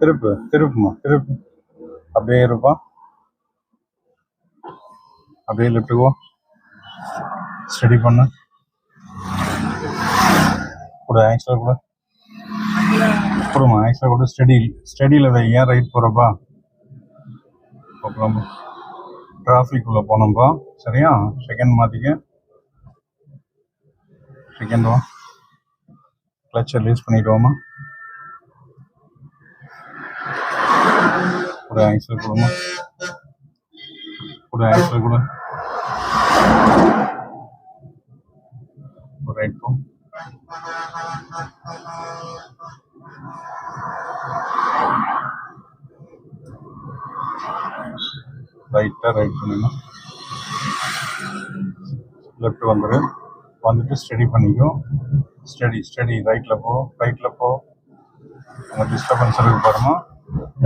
திருப்பு திருப்புமா திருப்பு. அப்படியே இருப்பா அப்படியே லிஃப்ட்டுக்கோ ஸ்டடி பண்ணு. கூட ஆக்சுவலாக கூட. கொடுமா ஆக்சுவலாக கூட. ஸ்டடி ஸ்டடியில் தான் ஏன் ரைட் போகிறப்பா அப்புறம் டிராஃபிக் உள்ள போனோம்ப்பா. சரியா? செகண்ட் மாற்றிக்க செகண்ட் வா. கிளச்சை ரிலீஸ் பண்ணிவிடுவோமா கூட ஆன்சர் கொடுமா? கூட. ஆன்சர் கூட ரைட் போ ரைட்டாக ரைட் பண்ணிடணும் லெஃப்ட் வந்துடு வந்துட்டு ஸ்டடி பண்ணிக்கோ. ஸ்டடி ஸ்டடி ரைட்டில் போ ரைட்டில் போ. அங்கே டிஸ்டர்பன்ஸ் இருக்கு பாருமா.